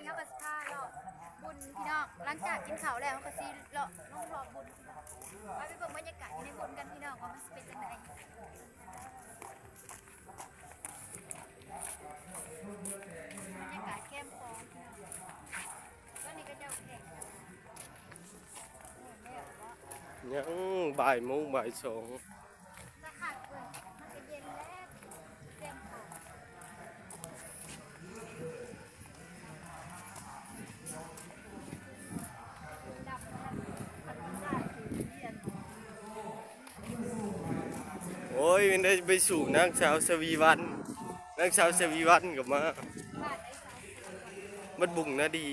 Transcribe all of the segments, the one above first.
นี้เขาก็สิพาเลาะบุญพี่น้องหลังจากกินข้าวแล้วเขาก็สิเลาะลงรอบบุญพี่น้องไปไปเบิ่งบรรยากาศอยู่ในบุญกันพี่น้องว่ามันสิเป็นจังไดบรรยากาศแคมป์ของพี่น้องตอนนี้ก็เจ้าแขกแล้วเนี่ยว่ายังบ่ายโมงบ่ายสอง ยมันได้ไปสู่นางสาวสวีวันนางสาวสวีวันกับมาบ้านไอ้สาวมันบุ่งนะดี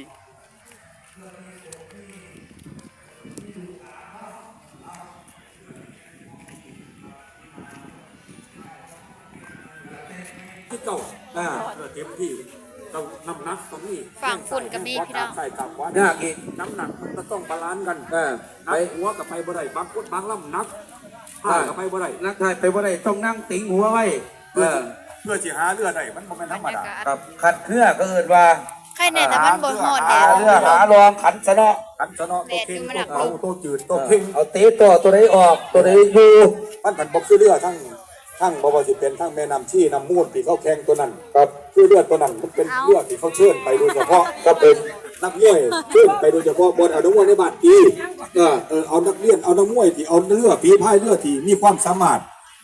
ที่เก่าอ่าเออเต็มที่ต้องน้ำหนักตรงนี้ฝั่งฝุ่นกับมีพี่น้อง ใส่กับว่ายากอีกน้ำหนักมันก็ต้องบาลานซ์กันเออนัไปกหัวกับไปบ่ได้บางคนบางลำนัก ผ้ากับไปบ่ได้นักถ่ายไปบ่ได้ต้องนั่งติงหัวไว้เออเพื่อสิหาเลือดได้มันบ่แม่นธรรมดาครับขัดเครือก็เอินว่าใครเนี่ยแต่มันบ่ฮอดแดหาดเรือหารองขันชะเนาะขันชะเนาะตัวเค็งแดดตัวอยู่มันหนักเขาตัวจืดตัวเค็งเอาตีตัวตัวใดออกตัวใดอยู่มันผันบ่คือเลือดทั้งทั้งบ่ว่าสิเป็นทั้งแม่น้ำชี่น้ำมูลที่เขาแข่งตัวนั้นครับคือเลือดตัวนั้นมันเป็นเลือดที่เขาเชิญไปโดยเฉพาะก็เป็น นักมวยเชิญไปโดยเฉพาะบนเอานักมวยในบาดกีเออเออเอานักเรียนเอานักมวยที่เอาเลือดฝีพายเลือดที่มีความสามารถ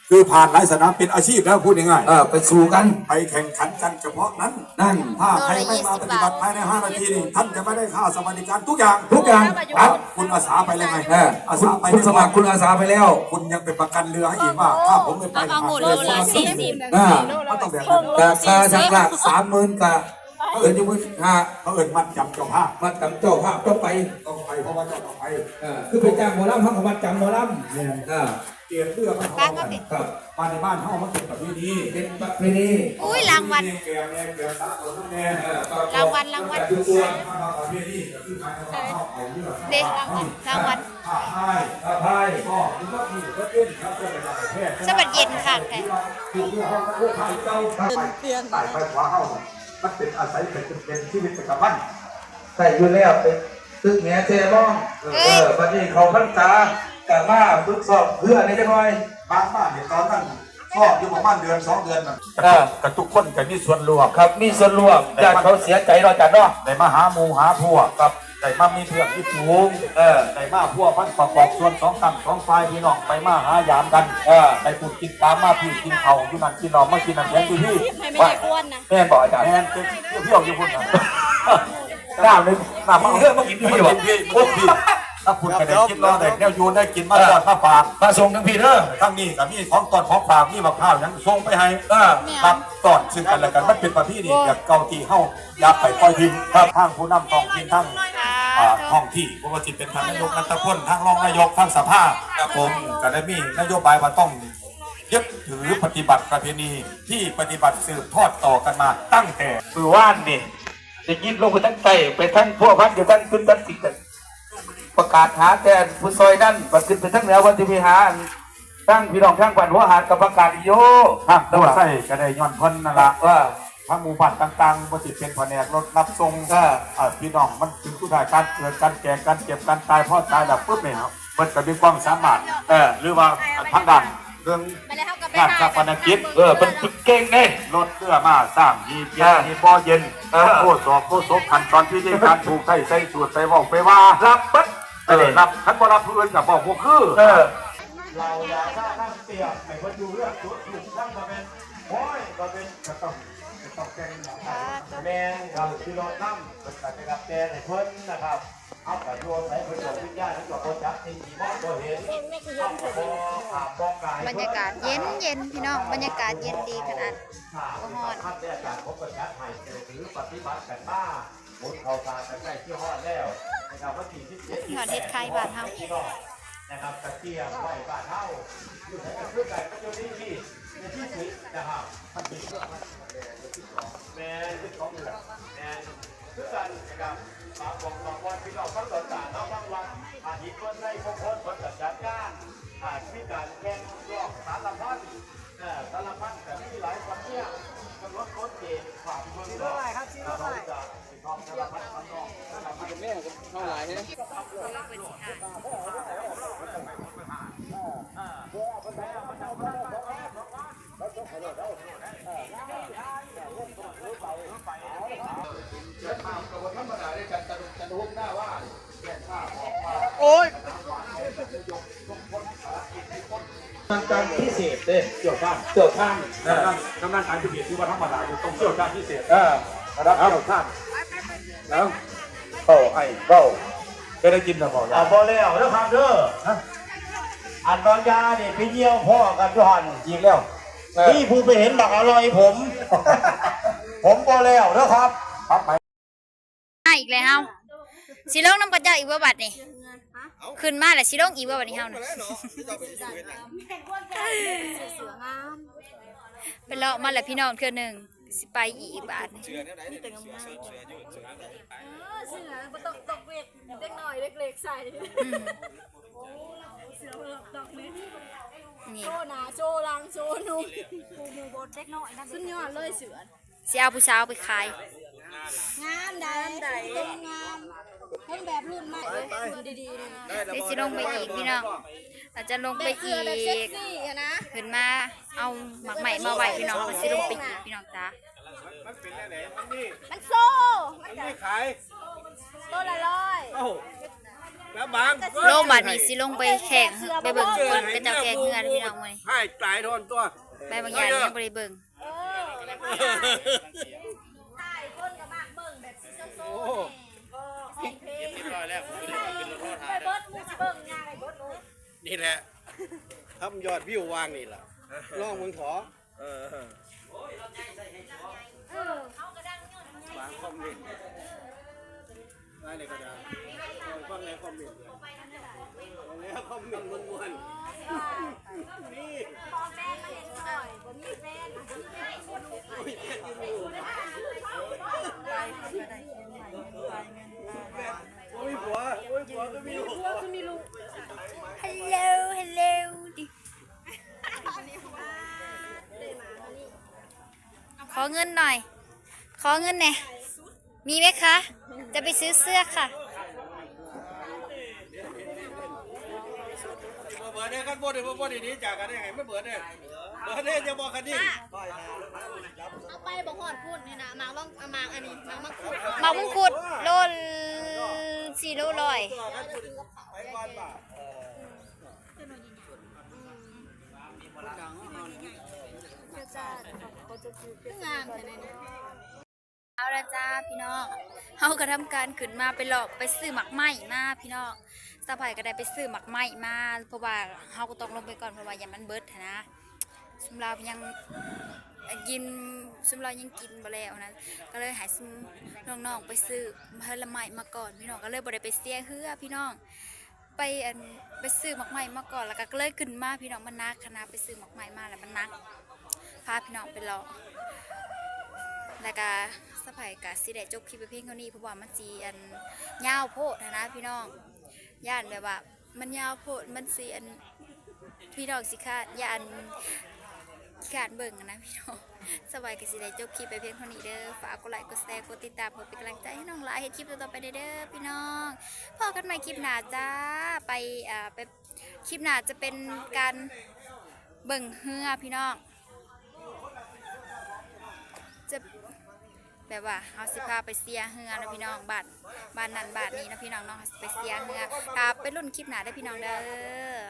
คือผ่านหลายสนามเป็นอาชีพแล้วพูดง่ายเออไปสู่กันๆไปแข่งขันกันเฉพาะนั้นนั่นถ้าใครไม่มาปฏิบัติภายใน5นาทีนี่ท่านจะไม่ได้ค่าสวัสดิการทุกอย่างทุกอย่างครับคุณอาสาไปเลยไงเอออาคุณสาไปคุณสมัครคุณอาสาไปแล้ว คุณยังเป็นประกันเรือให้อีกว่าถ้าผมไม่ไปเอาหมูโลละสิสี่สิบอ่ามันต้องแบบนั้นกะค่าชักละสามหมื่นกะ เอินอยู่มื้อห้าเขาเอิญมัดจำเจ้าภาพมาจำเจ้าภาพต้องไปต้องไปเพราะว่าเจ้าต้องไปเออคือไปจ้างหมอลำเขาก็มาจำหมอลำเออเตรียมเรือมันตั้เข้างก็กันติดครับบ้านในบ้านเฮามันเป็นแบบนี้ดีเป็นประเพณีอุ้ยรางวัลแกมแน่แกมตาตัวน้ำแน่เออรางวัลรางวัลทุกตัวถ้าเราเอาเรื่องนี้ก็คือการเอาเข้าเอาเรือเด็กรางวัลรางวัลผ้าไทยพระพายก็คุณก็มีก็เต้นครับก็เป็นการแพทย์สบัดเย็นค่ะแกถูกเรื่องห้องพวกไทยเจ้าเตียงใต้ไฟฟ้าเฮา มันเป็นอาศัยเป็นเป็นชีวิตประจำวันใส่อยู่แล้วเป็นตึกแหน่เจร้องเออบัดนี้เขาพรรษากะมาฝึกสอบเพื่อในจังหน่อยบางบ้านเนี่ยตอนนั้นชอบอยู่ประมาณเดือนสองเดือนน่ะเออกับทุกคนก็มีส่วนรวมครับมีส่วนร่วมญาติเขาเสียใจเราจัดเนาะได้มาหาหมู่หาพวกครับ ได้มามีเพื่อนที่สูงเออได้มาพวกพันประกอบส่วนสองตั้งสองฝ่ายพี่น้องไปมาหายามกันเออได้พูดกินตามมาพี่กินเขาอยู่นั่นกินนอนมากินนั่นแทนที่พี่ไม่ได้กวนนะแม่นบอกอาจารย์แทนเป็นเที่ยวอยู่พุ่นน่ะน้ำนึงน้ำมันเรื่องมากินพี่วะพี่พวกพี่ถ้าคุณก็ได้กินรอได้แนวยูนได้กินมาตอนข้าฝากมาส่งถึงพี่เด้อทั้งนี้กับมีของตอนของฝากมีมะพร้าวยังส่งไปให้เออรับตอนซึ่งกันและกันมันเป็นประเพณีแบบเก่าที่เฮาอยากไปปล่อยทิ้งครับทางผู้นำท้องถิ่นทั้ง อ่าท้องที่บ่ว่าสิเป็นทางนายกรัฐพลทางรองนายกทางสภาครับผมก็ได้มีนโยบายว่าต้องยึดถือปฏิบัติประเพณีที่ปฏิบัติสืบทอดต่อกันมาตั้งแต่มือว่านนี่จะยินลงไปทั้งไตไปทั้งพวกพันอยู่ทั้งขึ้นทั้งสิกันประกาศหาแต่ผู้ซอยนั่นบัดขึ้นไปทั้งเหนือวันที่มีหาอันทั้งพี่น้องทั้งบ้านหัวหาดกับประกาศอีโยทางตัวไส้ก็ได้ย้อนเพ้นนั่นละว่า ทางหมู่บ้านต่างๆบ่สิเป็นแผนกรถรับส่งอ่าอ่าพี่น้องมันถึงผู้ได้การเกิดการแก่การเจ็บการตายพ่อตายแล้วปุ๊บเนี่ยครับมันก็มีความสามารถเออหรือว่าทางด้านเรื่องไปแล้วเขาก็ไปงานชาปนกิจเออเป็นเก่งเด้รถเรือมาสร้างมีเพียอ่ามีบ่อเย็นเออโคสอบโคศพขั้นตอนที่ได้การถูกใส่ใส่สูตรใส่บอกไปว่ารับปั๊บเออรับท่านบ่รับผู้อื่นกับบอกบ่คือเออเราอย่าถ้านั่งเตียไอ้คนอยู่เรื่องตัวถูกทั้งมาเป็นโอ้ยมาเป็นกระต้องกระต้อง แกงหลังแม่นเราที่รถน้ำเป็นการได้รับแจ้งให้เพิ่นนะครับเอากระโยนใส่เพิ่นดวงวิญญาณทั้งดวงโคจักที่มีมองบ่เห็นเอากระโบขาบบอกกายบรรยากาศเย็นเย็นพี่น้องบรรยากาศเย็นดีขนาดขาบพัดได้อาการพบประจักษ์ให้เจอถือปฏิบัติกันมาบนเขาตากันใกล้ที่ฮอดแล้วนะครับวันที่17หอดเฮ็ดไข่บ้านเฮานะครับตะเกียงไหวบ้านเฮาอยู่ไหนก็คือไก่ก็อยู่ที่ที่ในที่สุดนะครับท่านที่เพื่อมัน แม่ที่ของเหลือแม่คือกันนะครับมาบอกบอกว่าพี่น้องทั้งสองสารนองทั้งวันอาทิตย์คนในพวกคนคนจัดจัดงารอาจมีการแข่งรอบสารพัด การพิเศษเด้เกี่ยวข้างเกี่ยวข้างกำลังกำลังการพิเศษที่ว่าธรรมดาอยู่ต้องเชี่ยวชาญพิเศษเออระดับเชี่ยวชาญแล้วเบ้าไอ้เบ้าก็ได้กินนะบอกอ่าพอแล้วนะครับเด้ออันบางยาเนี่ยไปเยี่ยวพ่อกันทุกหันยิงแล้วนี่ผู้ไปเห็นบักอร่อยผม ผมพอแล้วนะครับปั๊บไปมา อีกแล้วสิลงน้ำกระเจ้าอีกว่าบัดนี่ขึ้นมาแล้วสิลงอีกว่าบัดนี้เฮาน่ะไปเลาะมาแล้วพี่น้องเทื่อหนึงสิไปอีกบาทนี่เสือบ่ต้องตกเวทเล็กน้อยเล็กๆใส่อืมเสือหลอกดอกนี้นี่โชว์หนาโชว์หลังโชว์นุ่มปูหมูบดเล็กน้อยนั่นสุดยอดเลยเสือสิเอาผู้สาวไปขาย งามได้ตรงงามเห็นแบบรุ่นใหม่เลยดีๆเลยนะเดี๋ยวสิลงไปอีกพี่น้องอาจจะลงไปแบบอีเสือแบบเซ็กกซี่อะนะขึ้นมาเอาหมักใหม่มาไว้พี่น้องก็สิลงไปอีกพี่น้องจ้ามันเป็นอะไรมันนี่มันโซ่มันมันนี่ขายตัวละร้อยเอ้าแล้วบางลงบาดนี้สิลงไปแข่งไปเบิ่งคนกระเจ้าแข่งเฮือนพี่น้องมื้อนี้ให้ตายทนตัวไปบางอย่างยังบ่ได้เบิ่ง เพลงเรียบร้อยแล้วผมขึ้นขึ้นรถโทษไปเบิร์ดมูสิเบิ่งงานไปเบิ้ลยนี่แหละทำยอดวิววางนี่แหละลองมึงขอเออวางคอมเมนต์ได้เลยก็ได้ฟังในคอมเมนต์แล้วคอมเมนต์มวนๆ ขอเงินหน่อย ขอเงินหน่อยมีไหมคะ จะไปซื้อเสื้อค่ะเบิร์ดเนี่ยกันบ่ได้บ่บ่ได้หนีจากกันได้ไงไม่เบิร์ดเนี่ยเบิร์ดเนี่ยจะบอกกันนี่เอาไปบอกหอดพูดนี่นะมากลองเอาหมากอันนี้มากมังคุดมากมงคุดโลนสี่โลร้อยไปบ้านป่ะ งามแค่ไหนเนี่ยเอาละจ้าพี่น้องเขาก็ทำการขึ้นมาไปหลอกไปซื้อหมักไหมมาพี่น้องสะพายก็ได้ไปซื้อหมักไหมมาเพราะว่าเขาก็ต้องลงไปก่อนเพราะว่าอย่ามันเบิดนนะสมเรายังกินสมเรายังกินบ่แล้วนะก็เลยหายซุมน้องๆไปซื้อผลไม้มาก่อนพี่น้องก็เลยบ่ได้ไปเสียเฮือพี่น้องไปอันไปซื้อหมักไหมมาก่อนแล้วก็เลยขึ้นมาพี่น้องมันนักคณะไปซื้อหมักไหมมาแล้วมันนัก พาพี่น้องไปหลอกแล้วก็สะพายกะสิได้จบคลิปไปเพียงเท่านี้เพราะว่ามันจีอันยาวโพดนะพี่น้องย่านแบบว่า มันยาวโพดมันสีอันพี่น้องสิคาดย่านขาดเบิ่งนะพี่น้องสบายกะสิได้จบคลิปไปเพียงเท่านี้เด้อฝากกดไลค์กดแชร์กดติดตามเพื่อเป็นกำลังใจให้น้องหลายเฮ็ดคลิปต่อไปเด้อพี่น้องพอกันใหม่คลิปหน้าจ้าไปอ่าไปคลิปหน้าจะเป็นการเบิ่งเฮือพี่น้อง จะแบบว่าเอาสิพาไปเสียเฮือนะพี่น้องบาทบ้านนั้นบาทนี้นะพี่น้องเนาะไปเสียเฮือถ้าไปรุ่นคลิปหนาได้พี่น้องเด้อ